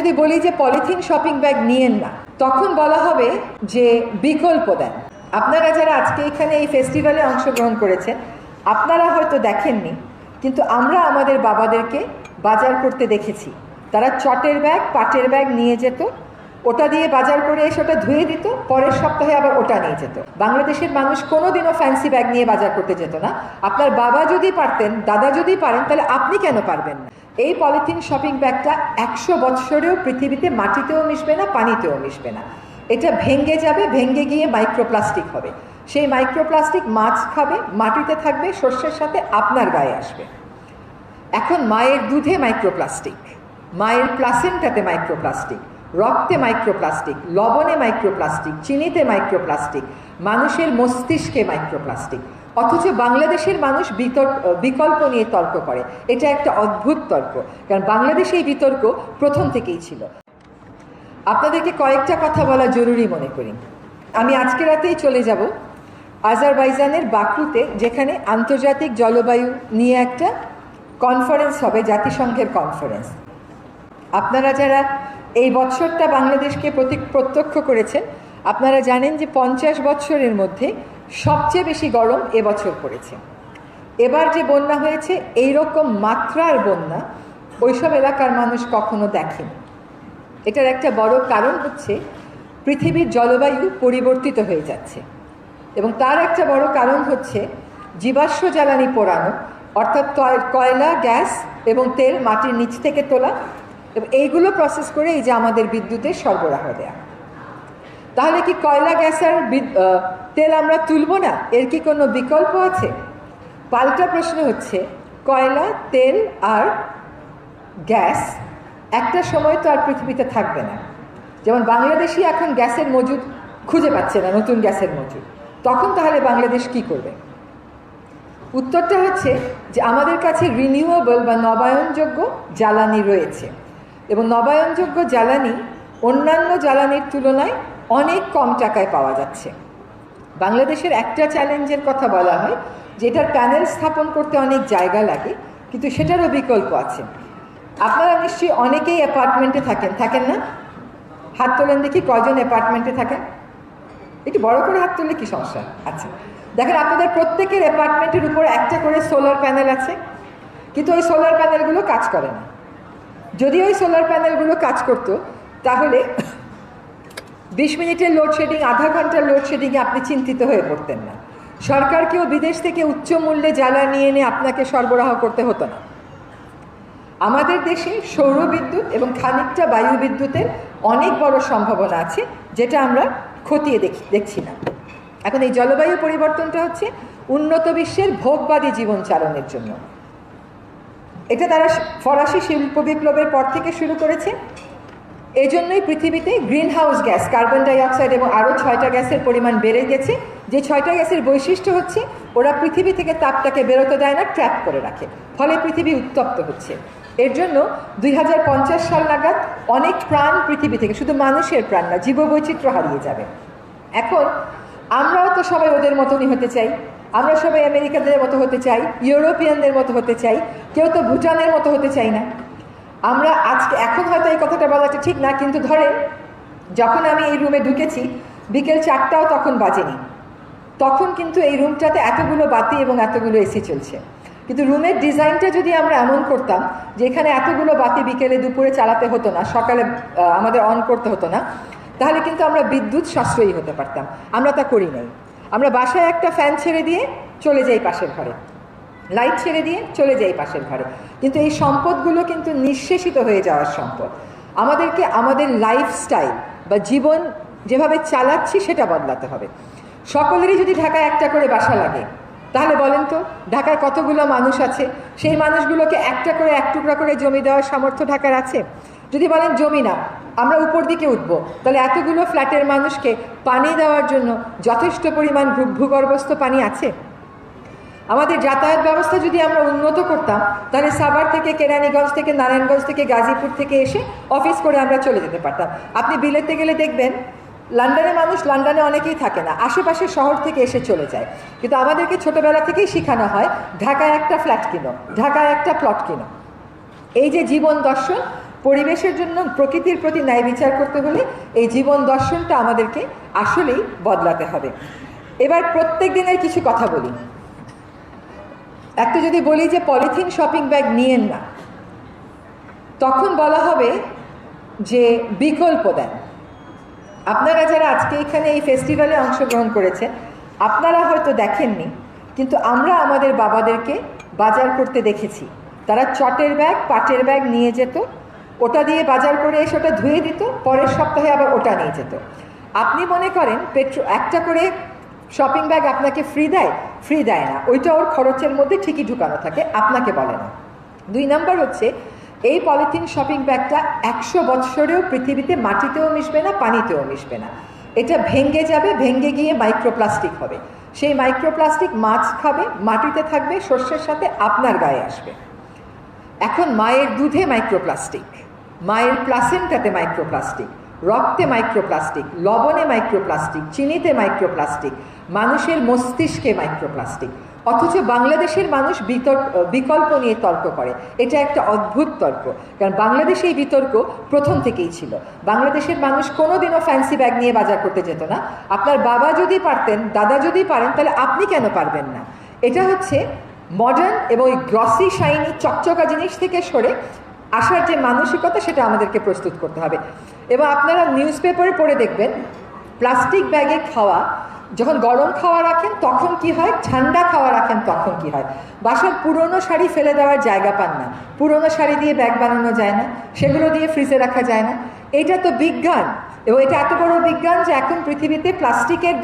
যদি বলি যে পলিথিন শপিং ব্যাগ নিয়েন না, তখন বলা হবে যে বিকল্প দেন। আপনারা যারা আজকে এখানে এই ফেস্টিভ্যালে অংশগ্রহণ করেছেন, আপনারা হয়তো দেখেননি, কিন্তু আমরা আমাদের বাবাদেরকে বাজার করতে দেখেছি। তারা চটের ব্যাগ, পাটের ব্যাগ নিয়ে যেত, ওটা দিয়ে বাজার করে এসে ওটা ধুয়ে দিত, পরের সপ্তাহে আবার ওটা নিয়ে যেত। বাংলাদেশের মানুষ কোনোদিনও ফ্যান্সি ব্যাগ নিয়ে বাজার করতে যেত না। আপনার বাবা যদি পারতেন, দাদা যদি পারেন, তাহলে আপনি কেন পারবেন না? এই পলিথিন শপিং ব্যাগটা একশো বৎসরেও পৃথিবীতে মাটিতেও মিশবে না, পানিতেও মিশবে না। এটা ভেঙ্গে যাবে ভেঙ্গে গিয়ে মাইক্রোপ্লাস্টিক হবে। সেই মাইক্রোপ্লাস্টিক মাছ খাবে, মাটিতে থাকবে, শস্যের সাথে আপনার গায়ে আসবে। এখন মায়ের দুধে মাইক্রোপ্লাস্টিক মায়ের প্লাসেন্টাতে মাইক্রোপ্লাস্টিক রক্তে মাইক্রোপ্লাস্টিক লবণে মাইক্রোপ্লাস্টিক চিনিতে মাইক্রোপ্লাস্টিক মানুষের মস্তিষ্কে মাইক্রোপ্লাস্টিক অথচ বাংলাদেশের মানুষ বিতর্ক, বিকল্প নিয়ে তর্ক করে। এটা একটা অদ্ভুত তর্ক, কারণ বাংলাদেশে এই বিতর্ক প্রথম থেকেই ছিল। আপনাদেরকে কয়েকটা কথা বলা জরুরি মনে করি। আমি আজকে রাতেই চলে যাব আজারবাইজানের বাকুতে যেখানে আন্তর্জাতিক জলবায়ু নিয়ে একটা কনফারেন্স হবে, জাতিসংঘের কনফারেন্স। আপনারা যারা এই বছরটা বাংলাদেশকে প্রতি, প্রত্যক্ষ করেছেন, আপনারা জানেন যে পঞ্চাশ বছরের মধ্যে সবচেয়ে বেশি গরম এবছর পড়েছে। এবার যে বন্যা হয়েছে এই রকম মাত্রার বন্যা ওইসব এলাকার মানুষ কখনো দেখেনি। এটার একটা বড় কারণ হচ্ছে, পৃথিবীর জলবায়ু পরিবর্তিত হয়ে যাচ্ছে। এবং তার একটা বড় কারণ হচ্ছে, জীবাশ্ম জ্বালানি পোড়ানো, অর্থাৎ কয়লা, গ্যাস এবং তেল মাটির নিচ থেকে তোলা এবং এইগুলো প্রসেস করে এই যে আমাদের বিদ্যুতের সরবরাহ দেয়া। তাহলে কি কয়লা, গ্যাস আর তেল আমরা তুলব না? এর কি কোনো বিকল্প আছে? পাল্টা প্রশ্ন হচ্ছে, কয়লা, তেল আর গ্যাস একটা সময় তো আর পৃথিবীতে থাকবে না। যেমন বাংলাদেশি এখন গ্যাসের মজুদ খুঁজে পাচ্ছে না, নতুন গ্যাসের মজুদ। তখন তাহলে বাংলাদেশ কি করবে? উত্তরটা হচ্ছে যে আমাদের কাছে রিনিউয়েবল বা নবায়নযোগ্য জ্বালানি রয়েছে। এবং নবায়নযোগ্য জ্বালানি অন্যান্য জ্বালানির তুলনায় অনেক কম টাকায় পাওয়া যাচ্ছে। বাংলাদেশের একটা চ্যালেঞ্জের কথা বলা হয়, যেটার প্যানেল স্থাপন করতে অনেক জায়গা লাগে, কিন্তু সেটারও বিকল্প আছে। আপনারা নিশ্চয়ই অনেকেই অ্যাপার্টমেন্টে থাকেন থাকেন না? হাত তোলেন দেখি কজন অ্যাপার্টমেন্টে থাকেন? একটু বড় করে হাত তুললে কি সমস্যা? আচ্ছা দেখেন আপনাদের প্রত্যেকের অ্যাপার্টমেন্টের উপর একটা করে সোলার প্যানেল আছে, কিন্তু ওই সোলার প্যানেলগুলো কাজ করে না। যদি ওই সোলার প্যানেলগুলো কাজ করতো, তাহলে বিশ মিনিটের লোডশেডিং আধা ঘণ্টার লোডশেডিংয়ে আপনি চিন্তিত হয়ে পড়তেন না। সরকারকেও বিদেশ থেকে উচ্চ মূল্যে জ্বালানি এনে আপনাকে সরবরাহ করতে হতো না। আমাদের দেশে সৌর বিদ্যুৎ এবং খানিকটা বায়ু বিদ্যুতের অনেক বড় সম্ভাবনা আছে, যেটা আমরা খতিয়ে দেখি দেখছি না। এখন এই জলবায়ু পরিবর্তনটা হচ্ছে উন্নত বিশ্বের ভোগবাদী জীবন চালনের জন্য। এটা তারা ফরাসি শিল্প বিপ্লবের পর থেকে শুরু করেছে। এজন্যই পৃথিবীতে greenhouse gas, carbon dioxide এবং আরও ছয়টা গ্যাসের পরিমাণ বেড়ে গেছে। যে ছয়টা গ্যাসের বৈশিষ্ট্য হচ্ছে, ওরা পৃথিবী থেকে তাপটাকে বেরোতে দেয় না, ট্র্যাপ করে রাখে। ফলে পৃথিবী উত্তপ্ত হচ্ছে। এর জন্য দুই হাজার পঞ্চাশ সাল নাগাদ অনেক প্রাণ পৃথিবী থেকে, শুধু মানুষের প্রাণ না, জীববৈচিত্র্য হারিয়ে যাবে। এখন আমরাও তো সবাই ওদের মতনই হতে চাই। আমরা সবাই আমেরিকাদের মতো হতে চাই, ইউরোপিয়ানদের মতো হতে চাই, কেউ তো ভুটানের মতো হতে চাই না। আমরা আজকে, এখন হয়তো এই কথাটা বলাটা ঠিক না, কিন্তু ধরেন, যখন আমি এই রুমে ঢুকেছি, বিকেল চারটাও তখন বাজেনি। তখন কিন্তু এই রুমটাতে এতগুলো বাতি এবং এতগুলো এসি চলছে। কিন্তু রুমের ডিজাইনটা যদি আমরা এমন করতাম, যে এখানে এতগুলো বাতি বিকেলে দুপুরে চালাতে হতো না, সকালে আমাদের অন করতে হতো না, তাহলে কিন্তু আমরা বিদ্যুৎ সাশ্রয়ী হতে পারতাম। আমরা তা করি নাই। আমরা বাসায় একটা ফ্যান ছেড়ে দিয়ে চলে যাই পাশের ঘরে। লাইট ছেড়ে দিয়ে চলে যাই পাশের ঘরে। কিন্তু এই সম্পদগুলো কিন্তু নিঃশেষিত হয়ে যাওয়ার সম্পদ। আমাদেরকে আমাদের লাইফস্টাইল বা জীবন যেভাবে চালাচ্ছি সেটা বদলাতে হবে। সকলেরই যদি ঢাকায় একটা করে বাসা লাগে, তাহলে বলেন তো, ঢাকায় কতগুলো মানুষ আছে? সেই মানুষগুলোকে একটা করে এক টুকরা করে জমি দেওয়ার সামর্থ্য ঢাকার আছে? যদি বলেন জমি না, আমরা উপর দিকে উঠবো। তাহলে এতগুলো ফ্ল্যাটের মানুষকে পানি দেওয়ার জন্য যথেষ্ট পরিমাণ ভূগর্ভস্থ পানি আছে? আমাদের যাতায়াত ব্যবস্থা যদি আমরা উন্নত করতাম, তাহলে সাভার থেকে কেরানীগঞ্জ থেকে নারায়ণগঞ্জ থেকে গাজীপুর থেকে এসে অফিস করে আমরা চলে যেতে পারতাম। আপনি বিলেতে গেলে দেখবেন লন্ডনে মানুষ লন্ডনে অনেকেই থাকে না আশেপাশে শহর থেকে এসে চলে যায়। কিন্তু আমাদেরকে ছোটবেলা থেকেই শেখানো হয়, ঢাকায় একটা ফ্ল্যাট কিনো, ঢাকায় একটা প্লট কিনো। এই যে জীবন দর্শন, পরিবেশের জন্য, প্রকৃতির প্রতি ন্যায় বিচার করতে হলে এই জীবন দর্শনটা আমাদেরকে আসলেই বদলাতে হবে। এবার প্রত্যেক দিনের কিছু কথা বলি। একটা যদি বলি যে পলিথিন শপিং ব্যাগ নিয়েন না, তখন বলা হবে যে বিকল্প দেন। আপনারা যারা আজকে এখানে এই ফেস্টিভ্যালে অংশগ্রহণ করেছেন, আপনারা হয়তো দেখেননি, কিন্তু আমরা আমাদের বাবাদেরকে বাজার করতে দেখেছি। তারা চটের ব্যাগ, পাটের ব্যাগ নিয়ে যেত, ওটা দিয়ে বাজার করে এসে ওটা ধুয়ে দিত, পরের সপ্তাহে আবার ওটা নিয়ে যেত। আপনি মনে করেন, পেট্রো, একটা করে শপিং ব্যাগ আপনাকে ফ্রি দেয় ফ্রি দেয় না। ওইটা ওর খরচের মধ্যে ঠিকই ঢুকানো থাকে, আপনাকে বলে না। দুই নাম্বার হচ্ছে, এই পলিথিন শপিং ব্যাগটা একশো বৎসরেও পৃথিবীতে মাটিতেও মিশবে না, পানিতেও মিশবে না। এটা ভেঙ্গে যাবে ভেঙ্গে গিয়ে মাইক্রোপ্লাস্টিক হবে। সেই মাইক্রোপ্লাস্টিক মাছ খাবে, মাটিতে থাকবে, শস্যের সাথে আপনার গায়ে আসবে। এখন মায়ের দুধে মাইক্রোপ্লাস্টিক মায়ের প্লাসেন্টাতে মাইক্রোপ্লাস্টিক রক্তে মাইক্রোপ্লাস্টিক লবণে মাইক্রোপ্লাস্টিক চিনিতে মাইক্রোপ্লাস্টিক মানুষের মস্তিষ্কে মাইক্রোপ্লাস্টিক অথচ বাংলাদেশের মানুষ বিতর্ক, বিকল্প নিয়ে তর্ক করে। এটা একটা অদ্ভুত তর্ক। কারণ বাংলাদেশে এই বিতর্ক প্রথম থেকেই ছিল। বাংলাদেশের মানুষ কোনোদিনও ফ্যান্সি ব্যাগ নিয়ে বাজার করতে যেত না। আপনার বাবা যদি পারতেন, দাদা যদি পারেন, তাহলে আপনি কেন পারবেন না? এটা হচ্ছে মডার্ন এবং ওই গ্রসি শাইনি চকচকা জিনিস থেকে সরে আসার যে মানসিকতা, সেটা আমাদেরকে প্রস্তুত করতে হবে। এবং আপনারা নিউজ পেপারে পড়ে দেখবেন প্লাস্টিক ব্যাগে খাওয়া, যখন গরম খাওয়া রাখেন, তখন কি হয়? ঠান্ডা খাওয়া রাখেন, তখন কি হয়? বাসার পুরনো শাড়ি ফেলে দেওয়ার জায়গা পান না। পুরনো শাড়ি দিয়ে ব্যাগ বানানো যায় না। সেগুলো দিয়ে ফ্রিজে রাখা যায় না। এটা তো বিজ্ঞান। এবং এটা এত বড় বিজ্ঞান যে এখন পৃথিবীতে প্লাস্টিকের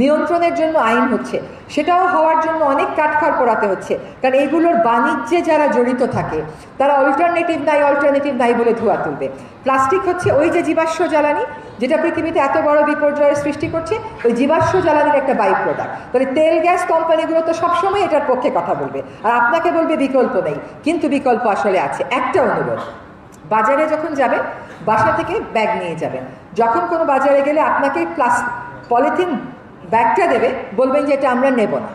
নিয়ন্ত্রণের জন্য আইন হচ্ছে। সেটাও হওয়ার জন্য অনেক কাঠখড় পোড়াতে হচ্ছে। কারণ এইগুলোর বাণিজ্যে যারা জড়িত থাকে, তারা অল্টারনেটিভ নাই অল্টারনেটিভ নাই বলে ধোয়া তুলবে। প্লাস্টিক হচ্ছে ওই যে জীবাশ্ম জ্বালানি, যেটা পৃথিবীতে এত বড় বিপর্যয়ের সৃষ্টি করছে, ওই জীবাশ্ম জ্বালানির একটা বাই প্রোডাক্ট তাহলে তেল, গ্যাস, কোম্পানিগুলো তো সবসময় এটার পক্ষে কথা বলবে। আর আপনাকে বলবে বিকল্প নেই, কিন্তু বিকল্প আসলে আছে। একটা অনুরোধ, বাজারে যখন যাবেন, বাসা থেকে ব্যাগ নিয়ে যাবেন। যখন কোনো বাজারে গেলে আপনাকে প্লাস, পলিথিন ব্যাগটা দেবে, বলবেন যে এটা আমরা নেব না।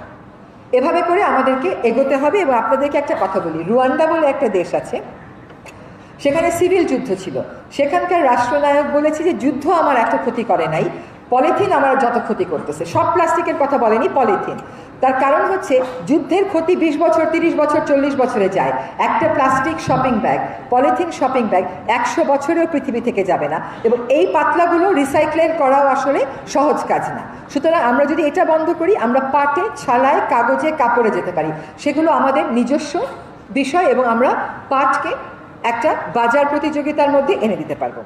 এভাবে করে আমাদেরকে এগোতে হবে এবং আপনাদেরকে একটা কথা বলি। রুয়ান্ডা বলে একটা দেশ আছে, সেখানে সিভিল যুদ্ধ ছিল। সেখানকার রাষ্ট্রনায়ক বলেছে যে যুদ্ধ আমার এত ক্ষতি করে নাই। পলিথিন আমার যত ক্ষতি করতেছে, সব প্লাস্টিকের কথা বলেনি, পলিথিন। তার কারণ হচ্ছে যুদ্ধের ক্ষতি বিশ বছর, তিরিশ বছর, চল্লিশ বছরে যায়। একটা plastic shopping bag, polythene shopping bag একশো বছরেও পৃথিবী থেকে যাবে না। এবং এই পাতলাগুলো রিসাইক্লের করাও আসলে সহজ কাজ না। সুতরাং আমরা যদি এটা বন্ধ করি, আমরা পাটে, ছালায়, কাগজে, কাপড়ে যেতে পারি। সেগুলো আমাদের নিজস্ব বিষয় এবং আমরা পাটকে একটা বাজার প্রতিযোগিতার মধ্যে এনে দিতে পারব।